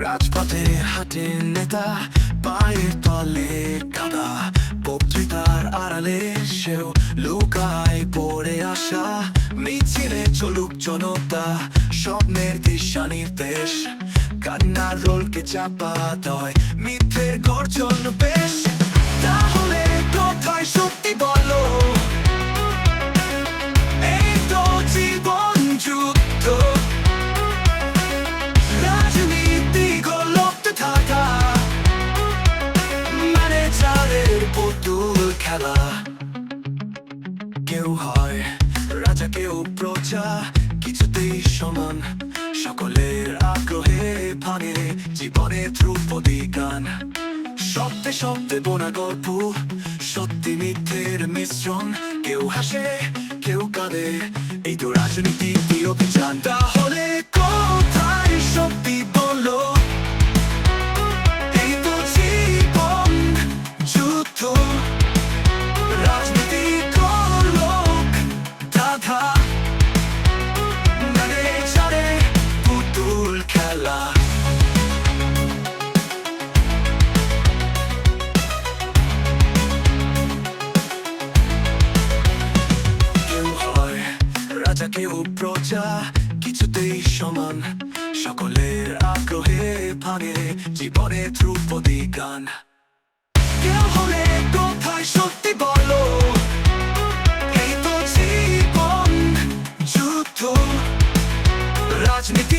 রাজপথে হাটে নেতা, পায়ের তলে কাদা। বক্তৃতার আড়ালে সেও লুকায় পড়ে আসা। মিছিলে চলুক জনতা, স্বপ্নের দিশা নির্দেশ। কান্নার রোলকে চাপা দয় মিথ্যের গর্জন খেলা কেউ হয় রাজা কেউ প্রজা কিছুতেই সমান সকলের আগ্রহে ভাঙে জীবনে ধ্রুপদী গান শব্দে শব্দে বোনা গল্প সত্যি মিথ্যের মিশ্রণ কেউ হাসে কেউ কাঁদে এই তো রাজনীতি অভিযান তাহলে রাজা কেউ প্রজা কিছুতেই সমান। সকলের আগ্রহে ভাঙে জীবনে ধ্রুপদী গান। কেউ কোথায় সত্যি বলো, এই তো জীবন, যুদ্ধ, রাজনীতি